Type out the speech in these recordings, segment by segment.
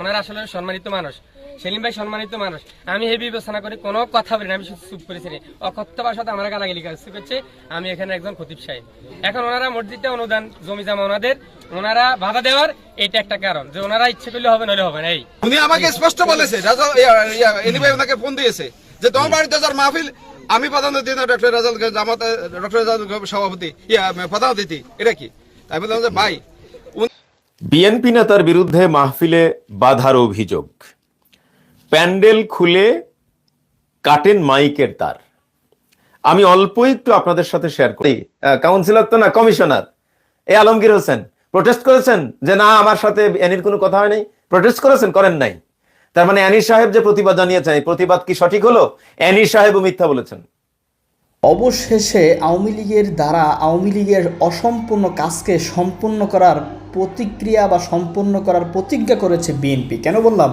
ওনারা আসলে সম্মানিত মানুষ। সেলিম ভাই সম্মানিত মানুষ। আমি এই বিবেচনা করি কোনো কথা বলি না, আমি শুধু চুপ করেছি অকথ্য ভাষাতে আমার গালাগালি কাজ করছে। আমি এখানে একজন খতিব সাহেব। এখন ওনারা মসজিদে অনুদান, জমি জামা ওনাদের। ওনারা বাধা দেওয়ার এটা একটা কারণ, যে ওনারা ইচ্ছে করলে হবে, নইলে হবে না। এই। উনি আমাকে স্পষ্ট বলেছে, রাজা এলি ভাই ওনাকে ফোন দিয়েছে, যে তোমার বাড়িতে যার মাহফিল, আমি প্রধান অতিথি, না, ডক্টর রাজাল জামাত ডক্টর রাজাল সভাপতি, ইয়া, প্রধান অতিথি, এটা কি? আমি বললাম যে, ভাই বিএনপি নেতার বিরুদ্ধে মাহফিলে বাধার অভিযোগ। প্যান্ডেল খুলে কাটেন মাইকের তার। আমি অল্প একটু আপনাদের সাথে শেয়ার করি। কাউন্সিলর তো না commissioner A Alamgir Hossain protest করেছেন যে না, আমার সাথে অ্যানির কোনো কথা হয় নাই। প্রোটেস্ট করেছেন, করেন নাই। তার মানে অ্যানি সাহেব যে প্রতিবাদ জানিয়েছেন প্রতিবাদ কি সঠিক হলো? অ্যানি সাহেবও মিথ্যা বলেছেন। অবশেষে আওয়ামী লীগের দ্বারা আওয়ামী লীগের অসম্পূর্ণ কাজকে সম্পূর্ণ করার প্রতিক্রিয়া বা সম্পন্ন করার প্রতিজ্ঞা করেছে বিএনপি কেন বললাম?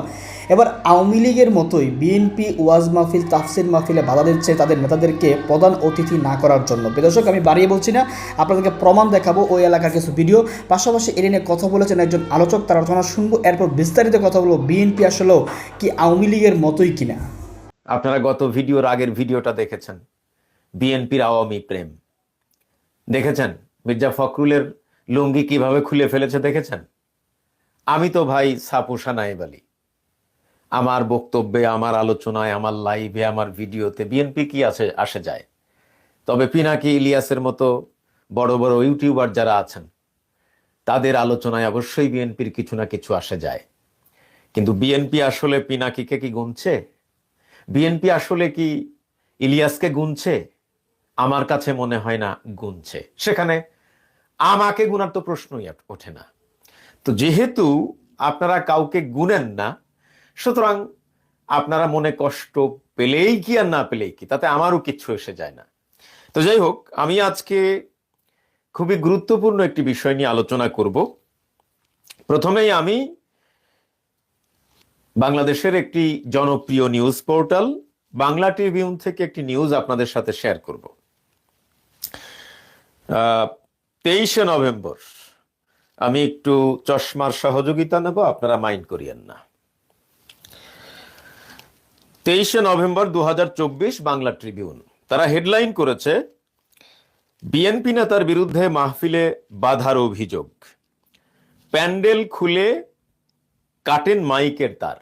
এবার আওয়ামী লীগের মতোই বিএনপি ওয়াজ মাহফিল, তাফসির মাহফিলে বাধা দিচ্ছে তাদের নেতাদেরকে প্রধান অতিথি না করার জন্য। বিদর্শক আমি বাড়িয়ে বলছি না, আপনাদেরকে প্রমাণ দেখাবো ওই এলাকার কিছু ভিডিও। পাশাপাশি এর কথা বলেছেন একজন আলোচক, তার আলোচনা শুনব, এরপর বিস্তারিত কথা বলব বিএনপি আসলেও কি আওয়ামী লীগের মতোই কিনা। আপনারা গত ভিডিওর আগের ভিডিওটা দেখেছেন বিএনপির আওয়ামী প্রেম। দেখেছেন? মির্জা ফখরুলের লুঙ্গি কীভাবে খুলে ফেলেছে দেখেছেন? আমি তো ভাই সাপুসা নাইব আলী আমার বক্তব্যে, আমার আলোচনায়, আমার লাইভে, আমার ভিডিওতে বিএনপি কি আসে আসে যায়। তবে পিনাকি ইলিয়াসের মতো বড় বড় ইউটিউবার যারা আছেন, তাদের আলোচনায় অবশ্যই বিএনপির কিছু না কিছু আসে যায়। কিন্তু বিএনপি আসলে পিনাকিকে কি গুনছে? বিএনপি আসলে কি ইলিয়াসকে গুনছে? আমার কাছে মনে হয় না গুনছে। সেখানে আমাকে গুনার তো প্রশ্নই ওঠে না। তো যেহেতু আপনারা কাউকে গুনেন না, সুতরাং আপনারা মনে কষ্ট পেলেই কি আর না পেলেই কি? তাতে আমারও কিচ্ছু এসে যায় না। তো যাই হোক, আমি আজকে খুবই গুরুত্বপূর্ণ একটি বিষয় নিয়ে আলোচনা করব। প্রথমেই আমি বাংলাদেশের একটি জনপ্রিয় নিউজ পোর্টাল, বাংলা ট্রিবিউন থেকে একটি নিউজ আপনাদের সাথে শেয়ার করব। তেইশে নভেম্বর। আমি একটু চশমার সহযোগিতা নেব, আপনারা মাইন্ড করিয়েন না। তেইশে নভেম্বর দু হাজার চব্বিশ বাংলা ট্রিবিউন। তারা হেডলাইন করেছে, বিএনপি নেতার বিরুদ্ধে মাহফিলে বাধার অভিযোগ। প্যান্ডেল খুলে কাটেন মাইকের তার।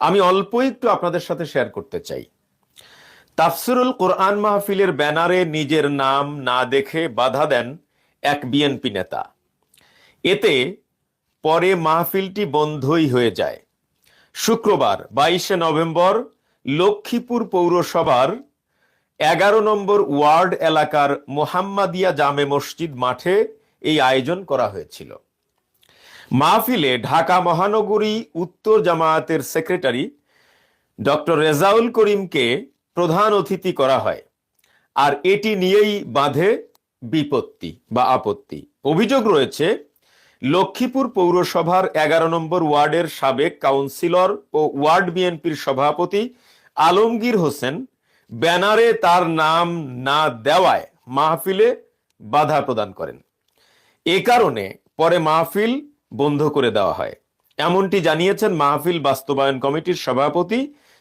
আমি অল্প একটু আপনাদের সাথে শেয়ার করতে চাই। তাফসিরুল কোরআন মাহফিলের ব্যানারে নিজের নাম না দেখে বাধা দেন এক বিএনপি নেতা। এতে পরে মাহফিলটি বন্ধই হয়ে যায়। শুক্রবার বাইশে নভেম্বর লক্ষ্মীপুর পৌরসভার এগারো নম্বর ওয়ার্ড এলাকার মোহাম্মদিয়া জামে মসজিদ মাঠে এই আয়োজন করা হয়েছিল। মাহফিলে ঢাকা মহানগরী উত্তর জামায়াতের সেক্রেটারি ডক্টর রেজাউল করিমকে প্রধান অতিথি করা হয়। আর এটি নিয়েই বাঁধে বিপত্তি বা আপত্তি। অভিযোগ রয়েছে, লক্ষ্মীপুর পৌরসভার এগারো নম্বর ওয়ার্ডের সাবেক কাউন্সিলর ও ওয়ার্ড বিএনপির সভাপতি আলমগীর হোসেন ব্যানারে তার নাম না দেওয়ায় মাহফিলে বাধা প্রদান করেন। এ কারণে পরে মাহফিল বন্ধ করে দেওয়া হয়। এমনটি জানিয়েছেন মাহফিল বাস্তবায়ন কমিটির সভাপতি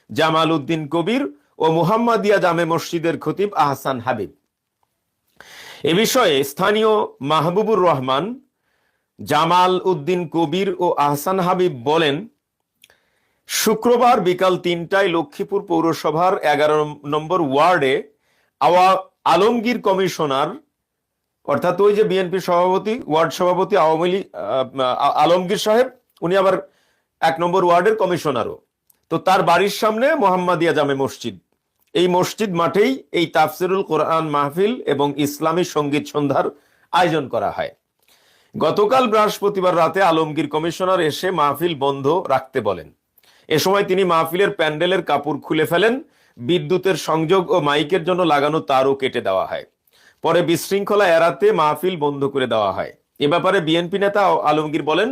জামাল উদ্দিন কবির ও মুহাম্মাদিয়া জামে মসজিদের খতিব আহসান হাবিব। এ বিষয়ে স্থানীয় মাহবুবুর রহমান, জামাল উদ্দিন কবির ও আহসান হাবিব বলেন, শুক্রবার বিকাল তিনটায় লক্ষ্মীপুর পৌরসভার এগারো নম্বর ওয়ার্ডে আওয়া আলমগীর কমিশনার, অর্থাৎ ওই যে বিএনপি সভাপতি, ওয়ার্ড সভাপতি আওয়ামী লীগ আলমগীর সাহেব, উনি আবার এক নম্বর ওয়ার্ডের কমিশনারও। তো তার বাড়ির সামনে মোহাম্মদিয়া জামে মসজিদ। এই মসজিদ মাঠেই এই তাফসিরুল কোরআন মাহফিল এবং ইসলামী সংগীত সন্ধ্যার আয়োজন করা হয়। গতকাল বৃহস্পতিবার রাতে আলমগীর কমিশনার এসে মাহফিল বন্ধ রাখতে বলেন। এ সময় তিনি মাহফিলের প্যান্ডেলের কাপড় খুলে ফেলেন, বিদ্যুতের সংযোগ ও মাইকের জন্য লাগানো তারও কেটে দেওয়া হয়। পরে বিশৃঙ্খলা এড়াতে মাহফিল বন্ধ করে দেওয়া হয়। এ ব্যাপারে বিএনপি নেতা আলমগীর বলেন,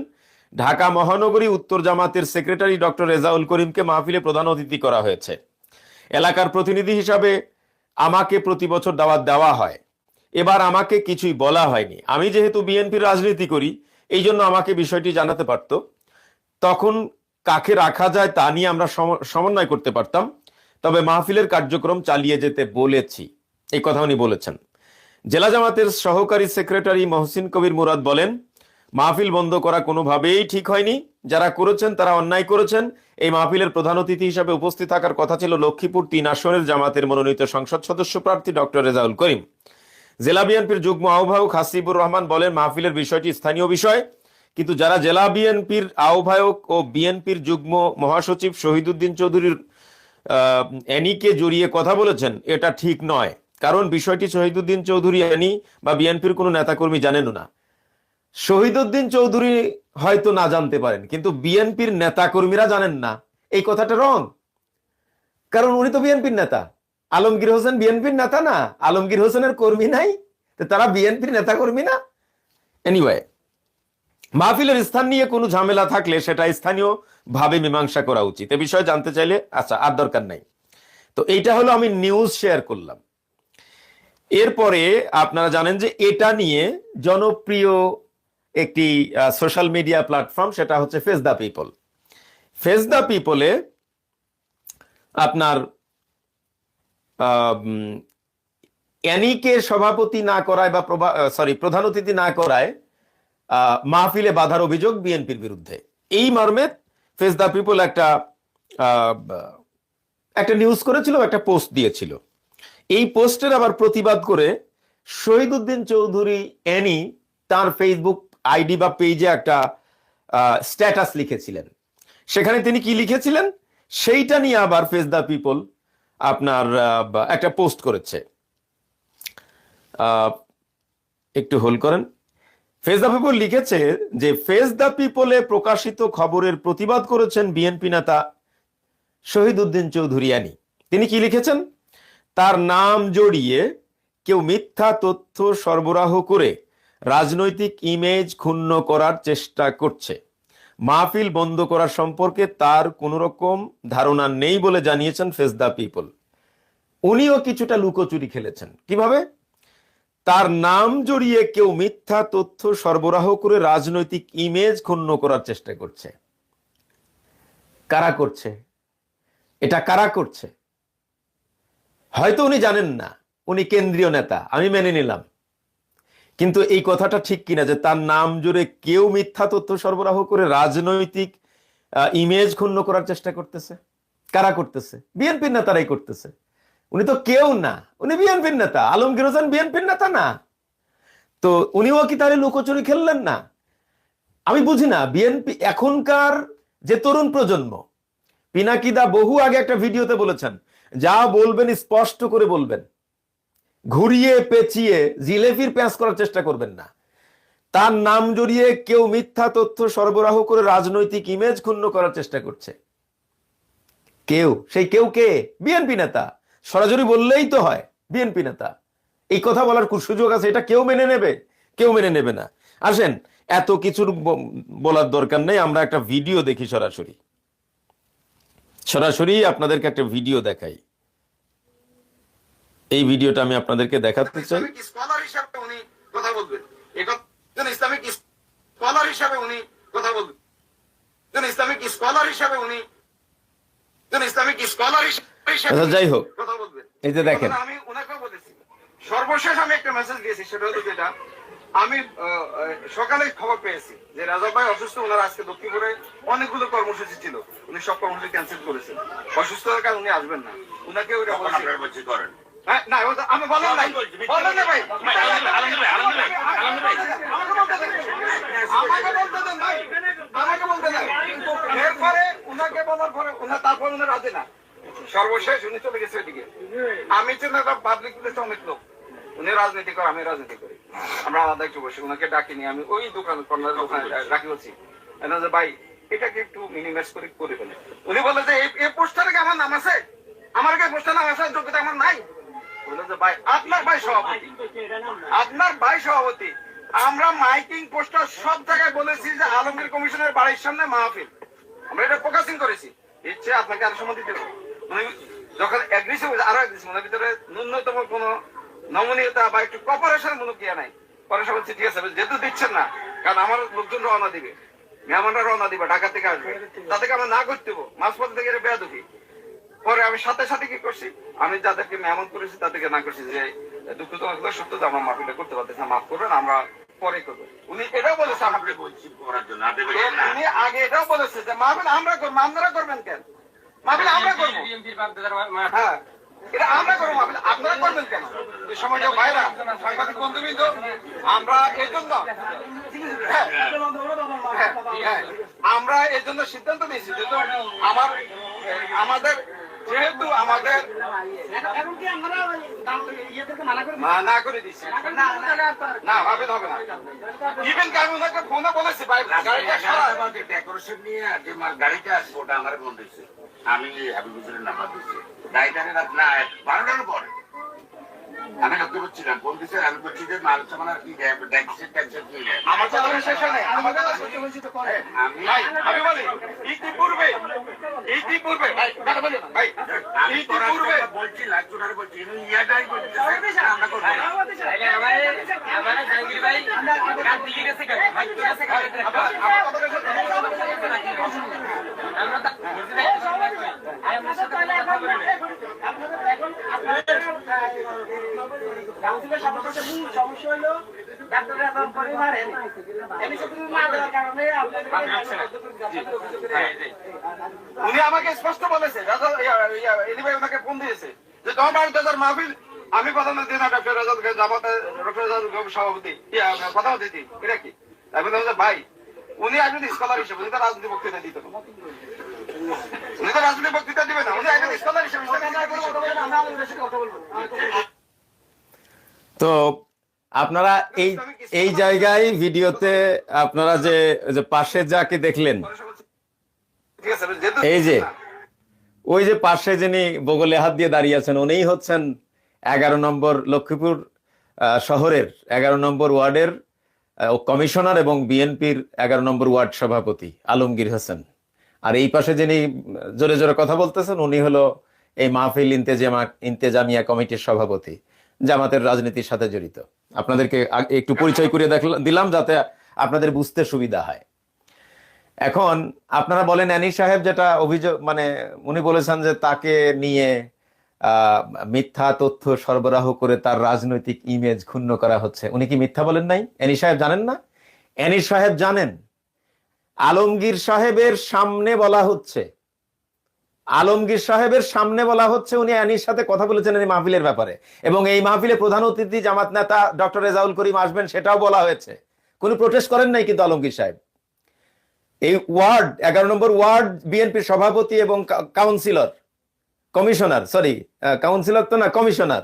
ঢাকা মহানগরী উত্তর জামাতের সেক্রেটারি ডক্টর রেজাউল করিমকে মাহফিলে প্রধান অতিথি করা হয়েছে। এলাকার প্রতিনিধি হিসাবে আমাকে প্রতি বছর দাওয়াত দেওয়া হয়। এবার আমাকে কিছুই বলা হয়নি। আমি যেহেতু বিএনপির রাজনীতি করি, এই জন্য আমাকে বিষয়টি জানাতে পারত। তখন কাকে রাখা যায় তা নিয়ে আমরা সম- সমন্বয় করতে পারতাম। তবে মাহফিলের কার্যক্রম চালিয়ে যেতে বলেছি। এই কথা উনি বলেছেন। জেলা জামাতের সহকারী সেক্রেটারি মহসিন কবির মুরাদ বলেন, মাহফিল বন্ধ করা কোনোভাবেই ঠিক হয়নি। যারা করেছেন তারা অন্যায় করেছেন। এই মাহফিলের প্রধান অতিথি হিসাবে উপস্থিত থাকার কথা ছিল লক্ষ্মীপুর তিন আসনের জামাতের মনোনীত সংসদ সদস্য প্রার্থী ডক্টর রেজাউল করিম। জেলা বিএনপির যুগ্ম আহ্বায়ক হাসিবুর রহমান বলেন, মাহফিলের বিষয়টি স্থানীয় বিষয়, কিন্তু যারা জেলা বিএনপির আহ্বায়ক ও বিএনপির যুগ্ম মহাসচিব শহীদুদ্দিন চৌধুরীর অ্যানিকে জড়িয়ে কথা বলেছেন, এটা ঠিক নয়। কারণ বিষয়টি শহীদুদ্দিন চৌধুরী অ্যানি বা বিএনপির কোনো নেতাকর্মী জানেনও না। শহীদুদ্দিন চৌধুরী হয়তো না জানতে পারেন, কিন্তু বিএনপির নেতাকর্মীরা জানেন না। এই কথাটা রং। কারণ উনি তো বিএনপির নেতা। আলমগীর হোসেন বিএনপির নেতা না। আলমগীর হোসেনের কর্মী নাই। তারা বিএনপির নেতা কর্মী না। এনিওয়ে মাহফিলের স্থান নিয়ে কোনো ঝামেলা থাকলে সেটা স্থানীয় ভাবে মীমাংসা করা উচিত। এ বিষয়ে জানতে চাইলে আচ্ছা আর দরকার নাই। তো এইটা হলো আমি নিউজ শেয়ার করলাম। এরপরে আপনারা জানেন যে এটা নিয়ে জনপ্রিয় একটি সোশ্যাল মিডিয়া প্ল্যাটফর্ম সেটা হচ্ছে face the people face the পিপলে আপনার অ্যানিকে সভাপতি না করায় বা সরি প্রধান অতিথি না করায় মাহফিলে বাধার অভিযোগ বিএনপির বিরুদ্ধে। এই মর্মে ফেস দ্য পিপল একটা একটা নিউজ করেছিল একটা পোস্ট দিয়েছিল। এই পোস্টের আবার প্রতিবাদ করে শহীদুদ্দিন চৌধুরী অ্যানি তার ফেসবুক আইডি বা পেজে একটা স্ট্যাটাস লিখেছিলেন। সেখানে তিনি কি লিখেছিলেন? সেইটা নিয়ে আবার ফেস দ্য পিপল আপনার একটা পোস্ট করেছে। একটু হোল্ড করেন। ফেস দ্য পিপল লিখেছে যে ফেস দ্য পিপলে প্রকাশিত খবরের প্রতিবাদ করেছেন বিএনপি নেতা শহীদুদ্দিন চৌধুরিয়ানি তিনি কি লিখেছেন? তার নাম জড়িয়ে কেউ মিথ্যা তথ্য সরবরাহ করে রাজনৈতিক ইমেজ ক্ষুণ্ণ করার চেষ্টা করছে। মাহফিল বন্ধ করার সম্পর্কে তার কোনো রকম ধারণা নেই বলে জানিয়েছেন ফেস দ্য পিপল উনিও কিছুটা লুকোচুরি খেলেছেন। কীভাবে? তার নাম জড়িয়ে কেউ মিথ্যা তথ্য সরবরাহ করে রাজনৈতিক ইমেজ ক্ষুণ্ণ করার চেষ্টা করছে। কারা করছে? এটা কারা করছে? হয়তো উনি জানেন না। উনি কেন্দ্রীয় নেতা। আমি মেনে নিলাম। কিন্তু এই কথাটা ঠিক কিনা যে তার নাম জুড়ে কেউ মিথ্যা তথ্য সরবরাহ করে রাজনৈতিক ইমেজ ক্ষুণ্ণ করার চেষ্টা করতেছে। কারা করতেছে? বিএনপির নেতারাই করতেছে। উনি তো কেউ না। উনি বিএনপির নেতা। আলমগীর হোসেন বিএনপির নেতা না। তো উনিও কি তাহলে লুকোচুরি খেললেন না? আমি বুঝি না। বিএনপি এখনকার যে তরুণ প্রজন্ম, পিনাকিদা বহু আগে একটা ভিডিওতে বলেছেন, যা বলবেন স্পষ্ট করে বলবেন। ঘুরিয়ে পেঁচিয়ে জিলেপির প্যাঁচ করার চেষ্টা করবেন না। তার নাম জড়িয়ে কেউ মিথ্যা তথ্য সরবরাহ করে রাজনৈতিক ইমেজ ক্ষুণ্ণ করার চেষ্টা করছে। কেউ, সেই কেউ কে? বিএনপি নেতা। সরাসরি বললেই তো হয় বিএনপি নেতা। এই কথা বলার সুযোগ আছে, এটা কেউ মেনে নেবে? কেউ মেনে নেবে না। আসেন, এত কিছুর বলার দরকার নেই, আমরা একটা ভিডিও দেখি সরাসরি। সরাসরি আপনাদেরকে একটা ভিডিও দেখাই। এই ভিডিওটা আমি আপনাদেরকে দেখাতে চাই। স্কলার হিসাবে উনি কথা বলবেন। একজন ইসলামিক স্কলার হিসাবে উনি কথা বলবেন। একজন ইসলামিক স্কলার হিসাবে উনি একজন ইসলামিক স্কলার হিসাবে আচ্ছা, যাই হোক। কথা বলবেন। এই যে দেখেন। আমি ওনাকে বলেছি। সর্বশেষ আমি একটা মেসেজ দিয়েছি সেটা হলো যেটা আমি সকালে খবর পেয়েছি যে রাজা ভাই অসুস্থ ওনার আজকে দক্ষিণপুরে অনেকগুলো কর্মসূচি ছিল। উনি সব কর্মসূচি ক্যান্সেল করেছেন। অসুস্থতার কারণে উনি আসবেন না। উনাকে ওটা বলছি। হ্যাঁ, না ও তো- আমি বলেন নাই বলেন না ভাই আমাকে বলতে দেন। আমাকে বলতে দেন ভাই আমাকে বলতে দেন এরপরে উনাকে বলার পরে উনা তারপর উনি রাজে না সর্বশেষ উনি চলে গেছে ওইদিকে আমি চিন্তা পাবলিক প্লেসে অনেক লোক উনি রাজনীতি করে আমি রাজনীতি করি আমরা আলাদা একটু বসে উনাকে ডাকিনি আমি ওই দোকান কর্নার দোকানে রাখি বলছি। ভাই। এটাকে একটু মিনিমাইজ করে করে ফেলে উনি বলে যে এই পোস্টারে আমার নাম আছে আমার কাছে পোস্টার নাম আছে যোগ্যতা আমার নাই আপনার ভাই সভাপতি। আপনার ভাই সভাপতি। আমরা মাইকিং পোস্টার সব জায়গায় বলেছি যে আলমগীর কমিশনের বাড়ির সামনে মাহফিল। আমরা এটা করেছি। ইচ্ছে আপনাকে আরও সময় দিতে যখন আরও ভিতরে ন্যূনতম কোনো নমনীয়তা বা একটু নাই। ঠিক আছে যেহেতু দিচ্ছেন না, কারণ আমার লোকজন রওনা দিবে। মেহমানরা রওনা দিবে, ঢাকা থেকে আসবে। তাদেরকে আমরা না করতে মাঝপথ থেকে এরা বেয়াদবি। পরে আমি সাথে সাথে কি করছি? আমি যাদেরকে মেহমান করেছি তাদেরকে না করছি যে দুঃখ তোমার সত্য যে আমরা মাহফিলটা করতে পারতেছি না মাফ করবেন আমরা পরে করব। উনি এটাও বলেছে আমাকে। বলছি করার জন্য উনি আগে এটাও বলেছে যে মাহফিল আমরা করব আপনারা করবেন কেন? মাহফিল আমরা করব। মা- মা- হ্যাঁ এটা আমরা করব মাহফিল আপনারা করবেন কেন? এই সময় ভাইরা সাংবাদিক বন্ধুবৃন্দ আমরা এই জন্য হ্যাঁ, হ্যাঁ, হ্যাঁ, আমরা এই জন্য সিদ্ধান্ত নিয়েছি যেহেতু আমার আমাদের যেহেতু আমাদের না করে দিচ্ছি না হবে না ইভেন আমি ওনাকে ফোনে বলেছি ভাই গাড়িটা সরা ডেকোরেশন নিয়ে যে গাড়িটা আসবে ওটা আমার ফোন দিচ্ছে আমি হাবিবুজুরের নাম্বার দিচ্ছি গাড়িটা রাত না বারোটার পরে। আমি লক্ষ্য করছিলাম ফোন দিচ্ছে আমি বলছি যে মাল সামান কি ট্যাক্সি ট্যাক্সি কি নেয়? আমার শেষ নাই আমার আমি ভাই আমি বলি ইতিপূর্বে ইতিপূর্বে ভাই কথা বলি ভাই ইতিপূর্বে বলছি লাইট বলছি ইয়াটাই বলছে আমরা করব তাহলে আমারে- আমারে জাহাঙ্গীর ভাই কার দিকে গেছে কেন? ভাই তো গেছে কেন? আমার আমার হয়। আমরা তা- করি। আর আপনার সাথে কথা বলি উনি আমাকে স্পষ্ট বলেছে রাজা ইয়া- ইয়া, এলি ভাই ওনাকে ফোন দিয়েছে যে তোমার যার মাহফিল আমি প্রধান না ডক্টর রাজাদ ডক্টর রাজাদ সভাপতি প্রধান অতিথি এটা কি ভাই উনি একজন স্কলার হিসেবে উনি তো রাজনীতি বক্তৃতা দিত। উনি তো রাজনীতি বক্তৃতা দিবে না উনি একজন স্কলার হিসেবে তো আপনারা এই এই জায়গায় ভিডিওতে আপনারা যে যে পাশে যাকে দেখলেন এই যে ওই যে পাশে যিনি বগলে হাত দিয়ে দাঁড়িয়ে আছেন উনিই হচ্ছেন এগারো নম্বর লক্ষ্মীপুর শহরের এগারো নম্বর ওয়ার্ডের কমিশনার এবং বিএনপির এগারো নম্বর ওয়ার্ড সভাপতি আলমগীর হোসেন। আর এই পাশে যিনি জোরে জোরে কথা বলতেছেন, উনি হলো এই মাহফিল ইন্তেজামা, ইন্তেজামিয়া কমিটির সভাপতি, জামাতের রাজনীতির সাথে জড়িত। আপনাদেরকে একটু পরিচয় করে দিলাম যাতে আপনাদের বুঝতে সুবিধা হয়। এখন আপনারা বলেন অ্যানি সাহেব যেটা অভিযোগ মানে উনি বলেছেন যে তাকে নিয়ে মিথ্যা তথ্য সরবরাহ করে তার রাজনৈতিক ইমেজ ক্ষুণ্ণ করা হচ্ছে। উনি কি মিথ্যা বলেন নাই? অ্যানি সাহেব জানেন না? অ্যানি সাহেব জানেন। আলমগীর সাহেবের সামনে বলা হচ্ছে। আলমগীর সাহেবের সামনে বলা হচ্ছে, উনি অ্যানির সাথে কথা বলেছেন এই মাহফিলের ব্যাপারে। এবং এই মাহফিলে প্রধান অতিথি জামাত নেতা ডক্টর রেজাউল করিম আসবেন, সেটাও বলা হয়েছে। কোনো প্রোটেস্ট করেন নাই কিন্তু আলমগীর সাহেব। এই ওয়ার্ড, এগারো নম্বর ওয়ার্ড, বিএনপির সভাপতি এবং কাউন্সিলর, কমিশনার সরি কাউন্সিলর তো না, কমিশনার,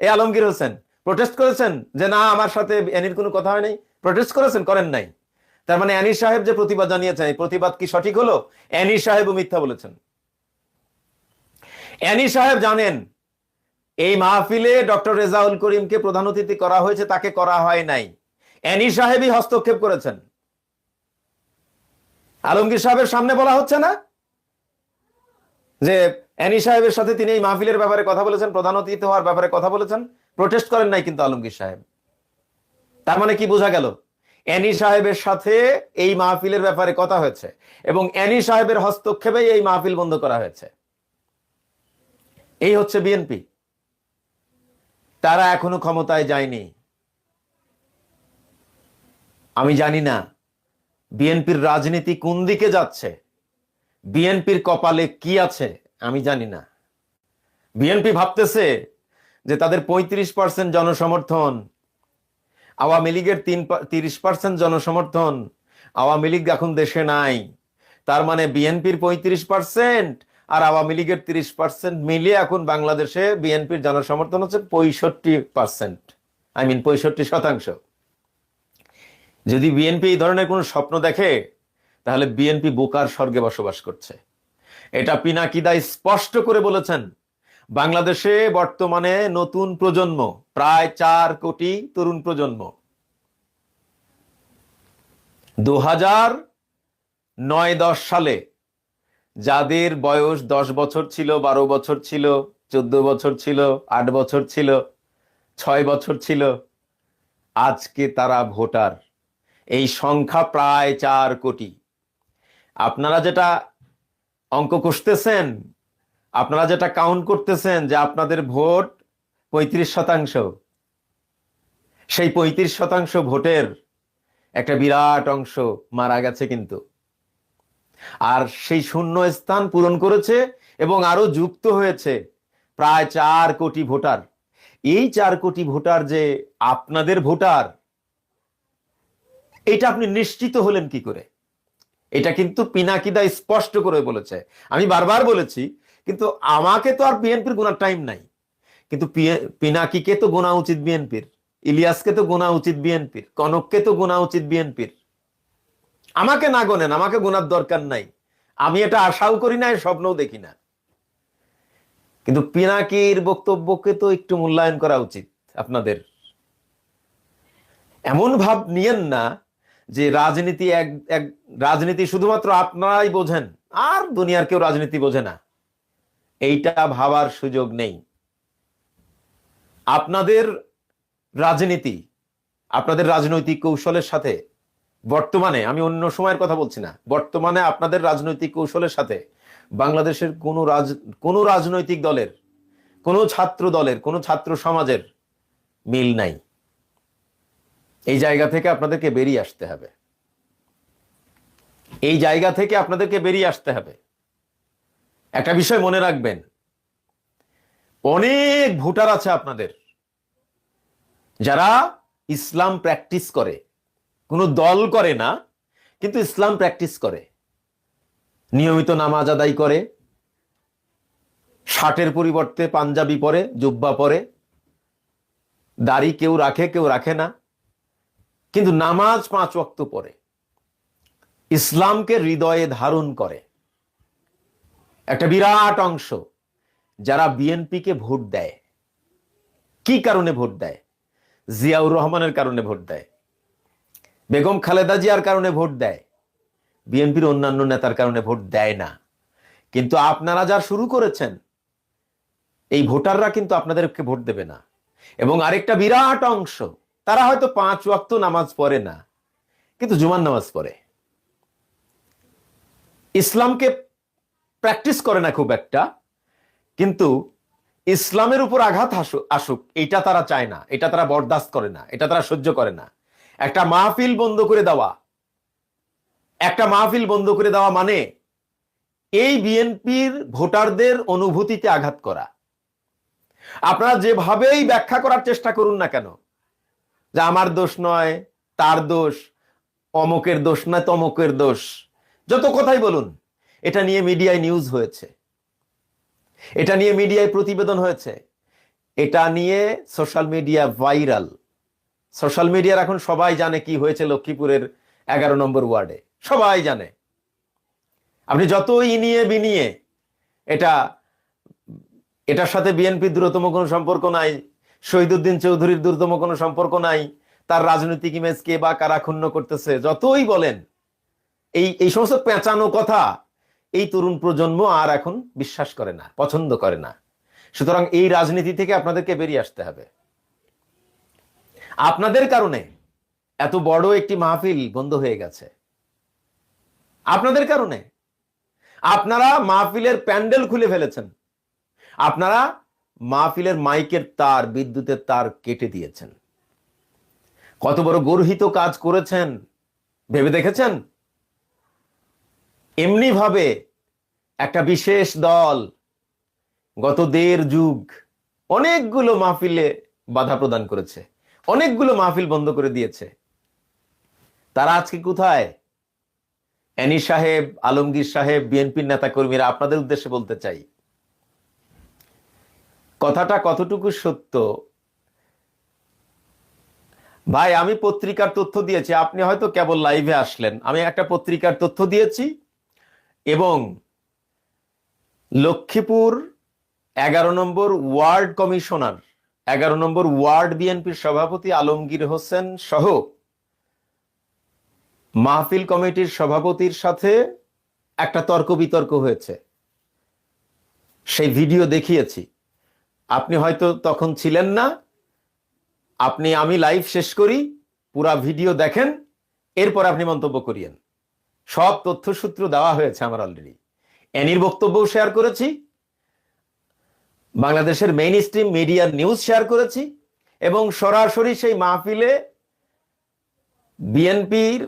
এই আলমগীর হোসেন। প্রোটেস্ট করেছেন যে না, আমার সাথে এনির কোনো কথা হয় নাই। প্রোটেস্ট করেছেন, করেন নাই। তার মানে অ্যানি সাহেব যে প্রতিবাদ জানিয়েছেন, এই প্রতিবাদ কি সঠিক হলো? অ্যানি সাহেবও মিথ্যা বলেছেন। অ্যানি সাহেব জানেন, এই মাহফিলে ডক্টর রেজাউল করিমকে প্রধান অতিথি করা হয়েছে, তাকে করা হয় নাই। অ্যানি সাহেবই হস্তক্ষেপ করেছেন। আলমগীর সাহেবের সামনে বলা হচ্ছে না যে অ্যানি সাহেবের সাথে তিনি এই মাহফিলের ব্যাপারে কথা বলেছেন, প্রধান অতিথি হওয়ার ব্যাপারে কথা বলেছেন, প্রোটেস্ট করেন নাই কিন্তু আলমগীর সাহেব। তার মানে কি বোঝা গেল? অ্যানি সাহেবের সাথে এই মাহফিলের ব্যাপারে কথা হয়েছে এবং অ্যানি সাহেবের হস্তক্ষেপে এই মাহফিল বন্ধ করা হয়েছে। এই হচ্ছে বিএনপি। তারা এখনও ক্ষমতায় যায়নি। আমি জানি না বিএনপির রাজনীতি কোন দিকে যাচ্ছে, বিএনপির কপালে কি আছে, আমি জানি না। বিএনপি ভাবতেছে যে তাদের পঁয়ত্রিশ পার্সেন্ট জনসমর্থন আওয়ামী লীগের তিন তিরিশ পার্সেন্ট জনসমর্থন আওয়ামী লীগ এখন দেশে নাই। তার মানে বিএনপির পঁয়ত্রিশ পার্সেন্ট আর আওয়ামী লীগের তিরিশ পার্সেন্ট মিলিয়ে এখন বাংলাদেশে বিএনপির জনসমর্থন হচ্ছে পঁয়ষট্টি পার্সেন্ট আই মিন পঁয়ষট্টি শতাংশ। যদি বিএনপি এই ধরনের কোনো স্বপ্ন দেখে, তাহলে বিএনপি বোকার স্বর্গে বসবাস করছে। এটা পিনাকিদা স্পষ্ট করে বলেছেন। বাংলাদেশে বর্তমানে নতুন প্রজন্ম, প্রায় চার কোটি তরুণ প্রজন্ম। দু হাজার নয় দশ সালে যাদের বয়স দশ বছর ছিল, বারো বছর ছিল, চোদ্দ বছর ছিল, আট বছর ছিল, ছয় বছর ছিল, আজকে তারা ভোটার। এই সংখ্যা প্রায় চার কোটি। আপনারা যেটা অঙ্ক কষতেছেন আপনারা যেটা কাউন্ট করতেছেন যে আপনাদের ভোট পঁয়ত্রিশ শতাংশ, সেই পঁয়ত্রিশ শতাংশ ভোটের একটা বিরাট অংশ মারা গেছে কিন্তু। আর সেই শূন্য স্থান পূরণ করেছে এবং আরও যুক্ত হয়েছে প্রায় চার কোটি ভোটার। এই চার কোটি ভোটার যে আপনাদের ভোটার, এটা আপনি নিশ্চিত হলেন কি করে? এটা কিন্তু পিনাকিদা স্পষ্ট করে বলেছে। আমি বারবার বলেছি কিন্তু আমাকে তো আর বিএনপির গোনার টাইম নাই। কিন্তু পিনাকিকে তো গোনা উচিত বিএনপির ইলিয়াসকে তো গোনা উচিত বিএনপির কনককে তো গোনা উচিত বিএনপির আমাকে না গোনেন, আমাকে গোনার দরকার নাই। আমি এটা আশাও করি না স্বপ্নও দেখি না। কিন্তু পিনাকির বক্তব্যকে তো একটু মূল্যায়ন করা উচিত আপনাদের। এমন ভাব নিয়েন না যে রাজনীতি এক এক, রাজনীতি শুধুমাত্র আপনারাই বোঝেন, আর দুনিয়ার কেউ রাজনীতি বোঝে না। এইটা ভাবার সুযোগ নেই। আপনাদের রাজনীতি, আপনাদের রাজনৈতিক কৌশলের সাথে, বর্তমানে, আমি অন্য সময়ের কথা বলছি না, বর্তমানে আপনাদের রাজনৈতিক কৌশলের সাথে, বাংলাদেশের কোনো রাজ, কোনো রাজনৈতিক দলের, কোনো ছাত্র দলের, কোনো ছাত্র সমাজের মিল নাই। এই জায়গা থেকে আপনাদেরকে বেরিয়ে আসতে হবে। এই জায়গা থেকে আপনাদেরকে বেরিয়ে আসতে হবে। একটা বিষয় মনে রাখবেন। অনেক ভোটার আছে আপনাদের। যারা ইসলাম প্র্যাকটিস করে। কোনো দল করে না, কিন্তু ইসলাম প্র্যাকটিস করে। নিয়মিত নামাজ আদায় করে। শার্টের পরিবর্তে পাঞ্জাবি পরে, জুব্বা পরে। দাড়ি কেউ রাখে কেউ রাখে না। কিন্তু নামাজ পাঁচ ওয়াক্ত পরে। ইসলামকে হৃদয়ে ধারণ করে। একটা বিরাট অংশ যারা বিএনপিকে ভোট দেয়। কি কারণে ভোট দেয়? জিয়াউর রহমানের কারণে ভোট দেয়। বেগম খালেদা জিয়ার কারণে ভোট দেয়। বিএনপির অন্যান্য নেতার কারণে ভোট দেয় না। কিন্তু আপনারা যা শুরু করেছেন, এই ভোটাররা কিন্তু আপনাদেরকে ভোট দেবে না। এবং আরেকটা বিরাট অংশ, তারা হয়তো পাঁচ ওয়াক্ত নামাজ পড়ে না, কিন্তু জুমার নামাজ পড়ে। ইসলামকে প্র্যাকটিস করে না খুব একটা, কিন্তু ইসলামের উপর আঘাত আসুক, এটা তারা চায় না, এটা তারা বরদাস্ত করে না, এটা তারা সহ্য করে না। একটা মাহফিল বন্ধ করে দেওয়া, একটা মাহফিল বন্ধ করে দেওয়া মানে এই বিএনপির ভোটারদের অনুভূতিতে আঘাত করা। আপনারা যেভাবেই ব্যাখ্যা করার চেষ্টা করুন না কেন, যে আমার দোষ নয়, তার দোষ, অমকের দোষ নয় তমকের দোষ, যত কথাই বলুন এটা নিয়ে মিডিয়ায় নিউজ হয়েছে। এটা নিয়ে মিডিয়ায় প্রতিবেদন হয়েছে। এটা নিয়ে সোশ্যাল মিডিয়া ভাইরাল সোশ্যাল মিডিয়ার এখন সবাই জানে কি হয়েছে লক্ষ্মীপুরের এগারো নম্বর ওয়ার্ডে সবাই জানে। আপনি যতই নিয়ে বিনিয়ে, এটা, এটার সাথে বিএনপির দূরতম কোনো সম্পর্ক নাই, শহীদুদ্দিন চৌধুরীর দূরতম কোনো সম্পর্ক নাই, তার রাজনৈতিক ইমেজ কে বা কারা ক্ষুণ্ণ করতেছে, যতই বলেন, এই এই সমস্ত পেঁচানো কথা এই তরুণ প্রজন্ম আর এখন বিশ্বাস করে না, পছন্দ করে না। সুতরাং এই রাজনীতি থেকে আপনাদেরকে বেরিয়ে আসতে হবে। আপনাদের কারণে এত বড় একটি মাহফিল বন্ধ হয়ে গেছে। আপনাদের কারণে আপনারা মাহফিলের প্যান্ডেল খুলে ফেলেছেন। আপনারা মাহফিলের মাইকের তার, বিদ্যুতের তার কেটে দিয়েছেন। কত বড় গর্হিত কাজ করেছেন, ভেবে দেখেছেন? এমনি ভাবে একটা বিশেষ দল গত দেড় যুগ, অনেকগুলো মাহফিলে বাধা প্রদান করেছে, অনেকগুলো মাহফিল বন্ধ করে দিয়েছে। তারা আজকে কোথায়? অ্যানি সাহেব, আলমগীর সাহেব, বিএনপির নেতা কর্মীরা আপনাদের উদ্দেশ্যে বলতে চাই। কথাটা কতটুকু সত্য? ভাই, আমি পত্রিকার তথ্য দিয়েছি, আপনি হয়তো কেবল লাইভে আসলেন। আমি একটা পত্রিকার তথ্য দিয়েছি এবং লক্ষ্মীপুর এগারো নম্বর ওয়ার্ড কমিশনার, এগারো নম্বর ওয়ার্ড বিএনপির সভাপতি আলমগীর হোসেন সহ মাহফিল কমিটির সভাপতির সাথে একটা তর্ক বিতর্ক হয়েছে। সেই ভিডিও দেখিয়েছি। আপনি হয়তো তখন ছিলেন না। আপনি, আমি লাইভ শেষ করি, পুরা ভিডিও দেখেন, এরপর আপনি মন্তব্য করিয়েন। সব তথ্যসূত্র দেওয়া হয়েছে আমার অলরেডি এনির বক্তব্য শেয়ার করেছি। বাংলাদেশের মেইন স্ট্রিম মিডিয়ার নিউজ শেয়ার করেছি। এবং সরাসরি সেই মাহফিলে বিএনপির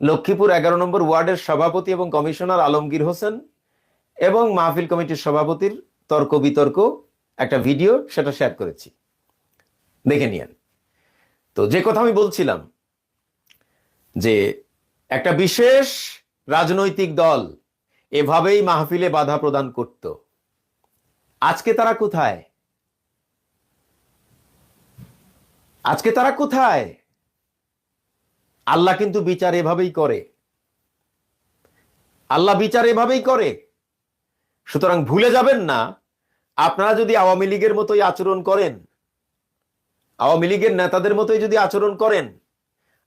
লক্ষ্মীপুর এগারো নম্বর ওয়ার্ডের সভাপতি এবং কমিশনার আলমগীর হোসেন এবং মাহফিল কমিটির সভাপতির তর্ক বিতর্ক একটা ভিডিও সেটা শেয়ার করেছি। দেখে নিয়েন। তো যে কথা আমি বলছিলাম যে একটা বিশেষ রাজনৈতিক দল এভাবেই মাহফিলে বাধা প্রদান করত। আজকে তারা কোথায়? আজকে তারা কোথায়? আল্লাহ কিন্তু বিচার এভাবেই করে। আল্লাহ বিচার এভাবেই করে। সুতরাং ভুলে যাবেন না, আপনারা যদি আওয়ামী লীগের মতোই আচরণ করেন, আওয়ামী লীগের নেতাদের মতোই যদি আচরণ করেন,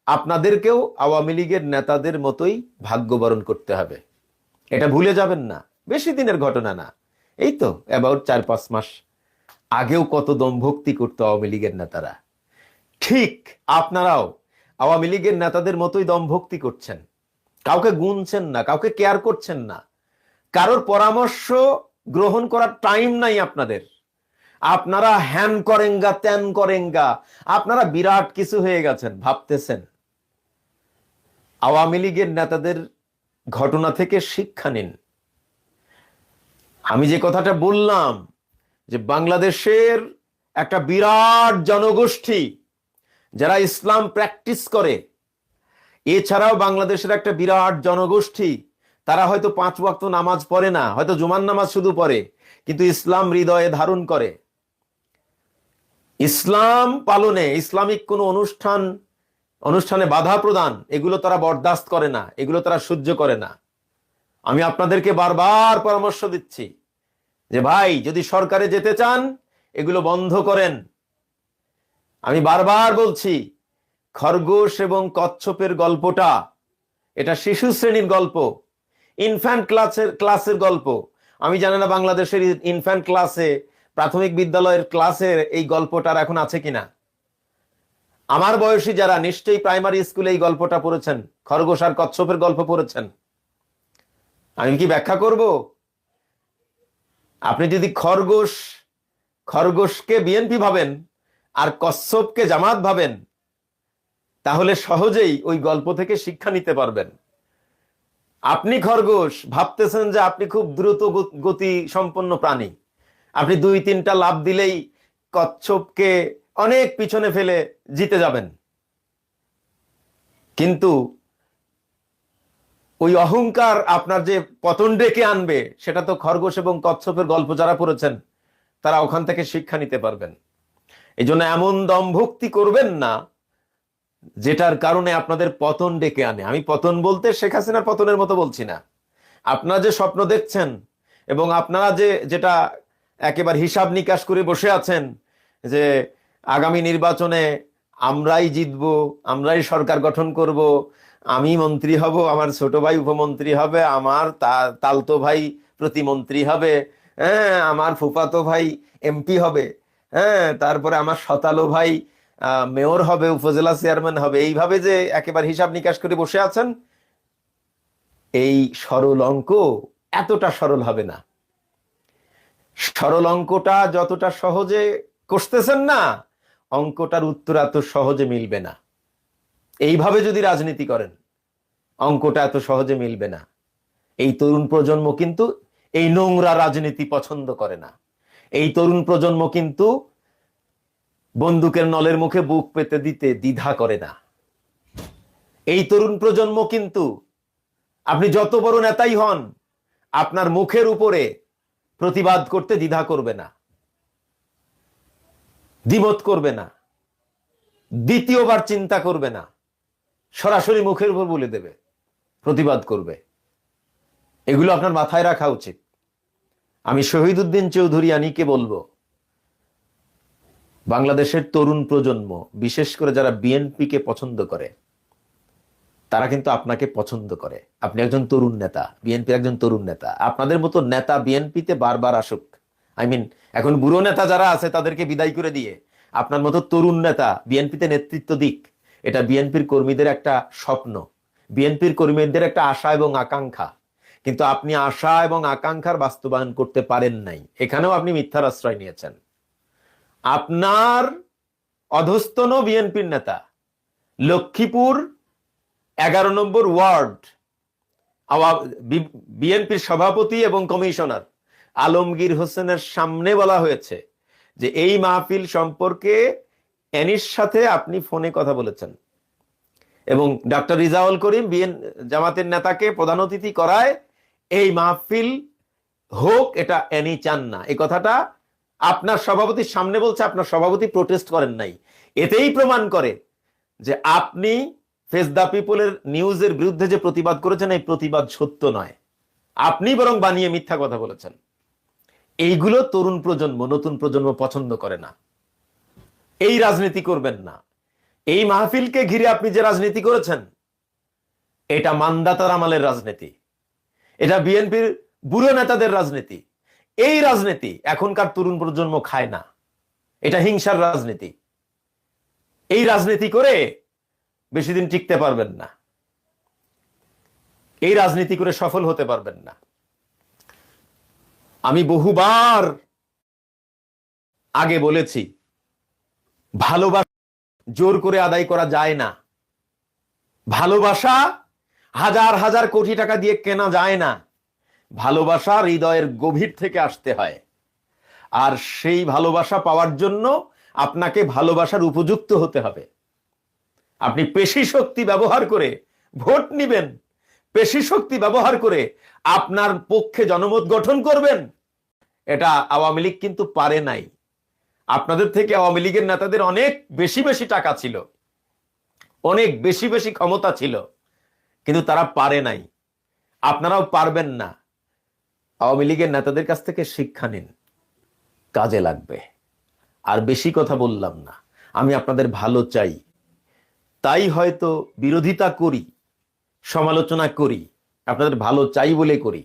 আপনাদেরকেও আওয়ামী লীগের নেতাদের মতোই ভাগ্যবরণ করতে হবে। এটা ভুলে যাবেন না। বেশি দিনের ঘটনা না। এই তো অ্যাবাউট চার, পাঁচ মাস আগেও কত দমভক্তি করতো আওয়ামী লীগের নেতারা। ঠিক আপনারাও আওয়ামী লীগের নেতাদের মতোই দমভক্তি করছেন। কাউকে গুনছেন না, কাউকে কেয়ার করছেন না। কারোর পরামর্শ গ্রহণ করার টাইম নাই আপনাদের। আপনারা হ্যান করেঙ্গা, ত্যান করেঙ্গা, আপনারা বিরাট কিছু হয়ে গেছেন, ভাবতেছেন। আওয়ামী লীগের নেতাদের ঘটনা থেকে শিক্ষা নিন। আমি যে কথাটা বললাম যে বাংলাদেশের একটা বিরাট জনগোষ্ঠী যারা ইসলাম প্র্যাকটিস করে, এছাড়াও বাংলাদেশের একটা বিরাট জনগোষ্ঠী, তারা হয়তো পাঁচ ওয়াক্ত নামাজ পড়ে না, হয়তো জুমান নামাজ শুধু পড়ে, কিন্তু ইসলাম হৃদয়ে ধারণ করে। ইসলাম পালনে ইসলামিক কোনো অনুষ্ঠান অনুষ্ঠানে বাধা প্রদান, এগুলো তারা বরদাস্ত করে না, এগুলো তারা সহ্য করে না। আমি আপনাদেরকে বারবার পরামর্শ দিচ্ছি যে, ভাই, যদি সরকারে যেতে চান, এগুলো বন্ধ করেন। আমি বারবার বলছি, খরগোশ এবং কচ্ছপের গল্পটা, এটা শিশু শ্রেণির গল্প ইনফ্যান্ট ক্লাসের ক্লাসের গল্প। আমি জানি না বাংলাদেশের ইনফ্যান্ট ক্লাসে প্রাথমিক বিদ্যালয়ের ক্লাসের এই গল্পটার এখন আছে কিনা। আমার বয়সী যারা নিশ্চয়ই প্রাইমারি স্কুলে এই গল্পটা পড়েছেন, খরগোশ আর কচ্ছপের গল্প পড়েছেন। আমি কি ব্যাখ্যা করব? আপনি যদি খরগোশ, খরগোশকে বিএনপি ভাবেন আর কচ্ছপকে জামাত ভাবেন, তাহলে সহজেই ওই গল্প থেকে শিক্ষা নিতে পারবেন। আপনি খরগোশ, ভাবতেছেন যে আপনি খুব দ্রুত গতি সম্পন্ন প্রাণী। আপনি দুই তিনটা লাভ দিলেই কচ্ছপকে অনেক পিছনে ফেলে জিতে যাবেন। কিন্তু ওই অহংকার আপনার যে পতন ডেকে আনবে, সেটা তো খরগোশ এবং কচ্ছপের গল্প যারা পড়েছেন, তারা ওখান থেকে শিক্ষা নিতে পারবেন। এই জন্য এমন দমভক্তি করবেন না, যেটার কারণে আপনাদের পতন ডেকে আনে। আমি পতন বলতে শেখ হাসিনার পতনের মতো বলছি না। আপনারা যে স্বপ্ন দেখছেন এবং আপনারা যে, যেটা একেবারে হিসাব নিকাশ করে বসে আছেন, যে আগামী নির্বাচনে আমরাই জিতব, আমরাই সরকার গঠন করব, আমি মন্ত্রী হব, আমার ছোট ভাই উপমন্ত্রী হবে, আমার তালতো ভাই প্রতিমন্ত্রী হবে হ্যাঁ আমার ফুফাতো ভাই এমপি হবে হ্যাঁ তারপরে আমার শতালো ভাই মেয়র হবে, উপজেলা চেয়ারম্যান হবে, এইভাবে যে একেবারে হিসাব নিকাশ করে বসে আছেন, এই সরল অঙ্ক এতটা সরল হবে না। সরল অঙ্কটা যতটা সহজে কষতেছেন না অঙ্কটার উত্তর এত সহজে মিলবে না। এইভাবে যদি রাজনীতি করেন, অঙ্কটা এত সহজে মিলবে না। এই তরুণ প্রজন্ম কিন্তু এই নোংরা রাজনীতি পছন্দ করে না। এই তরুণ প্রজন্ম কিন্তু বন্দুকের নলের মুখে বুক পেতে দিতে দ্বিধা করে না। এই তরুণ প্রজন্ম কিন্তু আপনি যত বড় নেতাই হন, আপনার মুখের উপরে প্রতিবাদ করতে দ্বিধা করবে না। দ্বিমত করবে না, দ্বিতীয়বার চিন্তা করবে না, সরাসরি মুখের উপর বলে দেবে, প্রতিবাদ করবে। এগুলো আপনার মাথায় রাখা উচিত। আমি শহীদুদ্দিন চৌধুরী আনিকে বলব, বাংলাদেশের তরুণ প্রজন্ম, বিশেষ করে যারা বিএনপিকে পছন্দ করে, তারা কিন্তু আপনাকে পছন্দ করে। আপনি একজন তরুণ নেতা, বিএনপির একজন তরুণ নেতা। আপনাদের মতো নেতা বিএনপিতে বারবার আসুক। আই মিন এখন বুড়ো নেতা যারা আছে, তাদেরকে বিদায় করে দিয়ে, আপনার মতো তরুণ নেতা, বিএনপিতে নেতৃত্ব দিক, এটা বিএনপির কর্মীদের একটা স্বপ্ন। বিএনপির কর্মীদের একটা আশা এবং আকাঙ্ক্ষা। কিন্তু আপনি আশা এবং আকাঙ্ক্ষার বাস্তবায়ন করতে পারেন নাই। এখানেও আপনি মিথ্যার আশ্রয় নিয়েছেন। আপনার অধস্তন বিএনপির নেতা, লক্ষ্মীপুর এগারো নম্বর ওয়ার্ড বিএনপির সভাপতি এবং কমিশনার। আলমগীর হোসেনের সামনে বলা হয়েছে যে এই মাহফিল সম্পর্কে এনির সাথে আপনি ফোনে কথা বলেছেন। এবং ডক্টর রিজাউল করিম বিএন জামাতের নেতাকে প্রধান অতিথি করায় এই মাহফিল হোক, এটা এনি চান না। এই কথাটা আপনার সভাপতির সামনে বলছে, আপনার সভাপতি প্রোটেস্ট করেন নাই। এতেই প্রমাণ করে যে আপনি ফেস দ্য পিপলের নিউজের বিরুদ্ধে যে প্রতিবাদ করেছেন, এই প্রতিবাদ সত্য নয়। আপনি বরং বানিয়ে মিথ্যা কথা বলেছেন। এইগুলো তরুণ প্রজন্ম, নতুন প্রজন্ম পছন্দ করে না। এই রাজনীতি করবেন না। এই মাহফিলকে ঘিরে আপনি যে রাজনীতি করেছেন, এটা মান্দাতার আমালের রাজনীতি। এটা বিএনপির বুড়ো নেতাদের রাজনীতি। এই রাজনীতি এখনকার তরুণ প্রজন্ম খায় না। এটা হিংসার রাজনীতি। এই রাজনীতি করে বেশি দিন টিকতে পারবেন না। এই রাজনীতি করে সফল হতে পারবেন না। আমি বহুবার আগে বলেছি, ভালোবাসা জোর করে আদায় করা যায় না। ভালোবাসা হাজার হাজার কোটি টাকা দিয়ে কেনা যায় না। ভালোবাসা হৃদয়ের গভীর থেকে আসতে হয়। আর সেই ভালোবাসা পাওয়ার জন্য আপনাকে ভালোবাসার উপযুক্ত হতে হবে। আপনি পেশি শক্তি ব্যবহার করে ভোট নিবেন। পেশি শক্তি ব্যবহার করে আপনার পক্ষে জনমত গঠন করবেন। এটা আওয়ামী লীগ কিন্তু পারে নাই। আপনাদের থেকে আওয়ামী লীগের নেতাদের অনেক বেশি বেশি টাকা ছিল। অনেক বেশি বেশি ক্ষমতা ছিল। কিন্তু তারা পারে নাই। আপনারাও পারবেন না। আওয়ামী লীগের নেতাদের কাছ থেকে শিক্ষা নিন। কাজে লাগবে। আর বেশি কথা বললাম না। আমি আপনাদের ভালো চাই। তাই হয়তো বিরোধিতা করি। সমালোচনা করি, আপনাদের ভালো চাই বলে করি।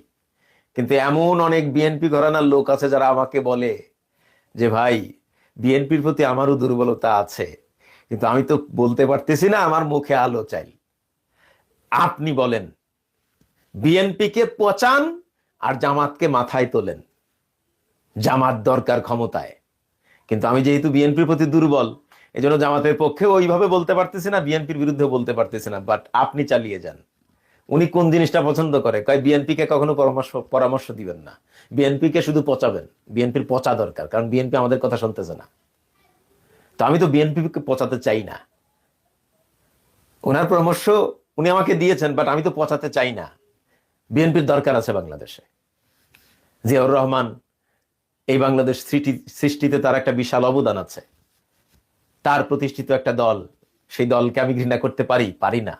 কিন্তু এমন অনেক বিএনপি ঘরানার লোক আছে যারা আমাকে বলে যে, ভাই বিএনপির প্রতি আমারও দুর্বলতা আছে, কিন্তু আমি তো বলতে পারতেছি না, আমার মুখে আলো চাই। আপনি বলেন বিএনপিকে পচান আর জামাতকে মাথায় তোলেন। জামাত দরকার ক্ষমতায়। কিন্তু আমি যেহেতু বিএনপির প্রতি দুর্বল এই জন্য জামাতের পক্ষে ওইভাবে বলতে পারতেছি না, বিএনপির বিরুদ্ধে বলতে পারতেছি না বাট আপনি চালিয়ে যান। উনি কোন জিনিসটা পছন্দ করে? কয়, বিএনপিকে কখনো পরামর্শ পরামর্শ দিবেন না। বিএনপিকে শুধু পচাবেন। বিএনপির পচা দরকার, কারণ বিএনপি আমাদের কথা শুনতেছে না। তো আমি তো বিএনপিকে পচাতে চাই না। ওনার পরামর্শ উনি আমাকে দিয়েছেন বাট আমি তো পচাতে চাই না। বিএনপির দরকার আছে বাংলাদেশে। জিয়াউর রহমান, এই বাংলাদেশ সৃষ্টি- সৃষ্টিতে তার একটা বিশাল অবদান আছে। তার প্রতিষ্ঠিত একটা দল, সেই দলকে আমি ঘৃণা করতে পারি পারি না।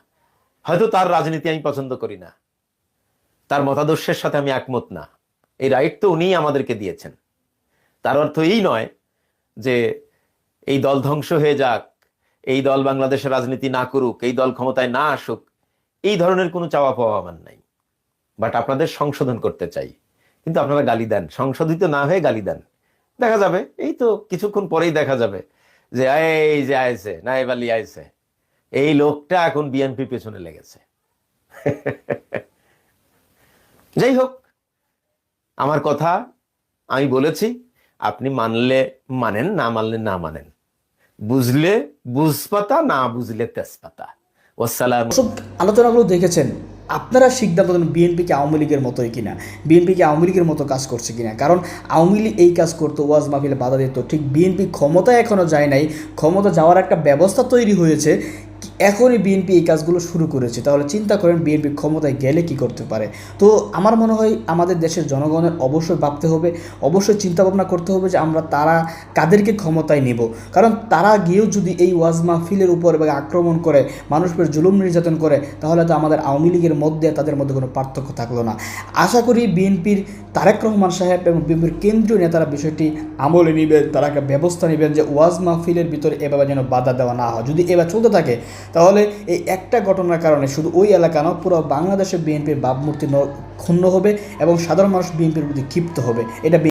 হয়তো তার রাজনীতি আমি পছন্দ করি না। তার মতাদর্শের সাথে আমি একমত না। এই রাইট তো উনিই আমাদেরকে দিয়েছেন। তার অর্থ এই নয় যে এই দল ধ্বংস হয়ে যাক, এই দল বাংলাদেশের রাজনীতি না করুক, এই দল ক্ষমতায় না আসুক, এই ধরনের কোনো চাওয়া পাওয়া আমার নাই। বাট আপনাদের সংশোধন করতে চাই। কিন্তু আপনারা গালি দেন। সংশোধিত না হয়ে গালি দেন। দেখা যাবে, এই তো কিছুক্ষণ পরেই দেখা যাবে। যে, এই যে আইছে নাইব আলী আইছে, এই লোকটা এখন বিএনপি পেছনে লেগেছে। যাই হোক, আমার কথা আমি বলেছি, আপনি মানলে মানেন, না মানলে না মানেন। বুঝলে বুঝপাতা, না বুঝলে তেজপাতা। ওসালাম আলোচনাগুলো দেখেছেন। আপনারা সিদ্ধান্ত নেন বিএনপিকে আওয়ামী লীগের মতোই কিনা? বিএনপিকে আওয়ামী লীগের মতো কাজ করছে কিনা? কারণ আওয়ামী লীগ এই কাজ করতো, ওয়াজ মাহফিলে বাধা দিত। ঠিক বিএনপি ক্ষমতায় এখনও যায় নাই। ক্ষমতা যাওয়ার একটা ব্যবস্থা তৈরি হয়েছে। এখনই বিএনপি এই কাজগুলো শুরু করেছে, তাহলে চিন্তা করেন বিএনপি ক্ষমতায় গেলে কি করতে পারে। তো আমার মনে হয় আমাদের দেশের জনগণের অবশ্যই ভাবতে হবে, অবশ্যই চিন্তা ভাবনা করতে হবে যে আমরা তারা কাদেরকে ক্ষমতায় নেব। কারণ তারা গিয়েও যদি এই ওয়াজ মাহফিলের উপর বা আক্রমণ করে মানুষের জুলুম নির্যাতন করে, তাহলে তো আমাদের আওয়ামী লীগের মধ্যে তাদের মধ্যে কোনো পার্থক্য থাকল না। আশা করি বিএনপির তারেক রহমান সাহেব এবং বিএনপির কেন্দ্রীয় নেতারা বিষয়টি আমলে নেবেন, তারা ব্যবস্থা নেবেন যে ওয়াজ মাহফিলের ভিতরে এভাবে যেন বাধা দেওয়া না হয়। যদি এবার চলতে থাকে তাহলে এই একটা ঘটনার কারণে শুধু ওই এলাকা না পুরো বাংলাদেশে বিএনপির ভাবমূর্তি ক্ষুণ্ণ হবে এবং সাধারণ মানুষ বিএনপির প্রতি ক্ষিপ্ত হবে। এটা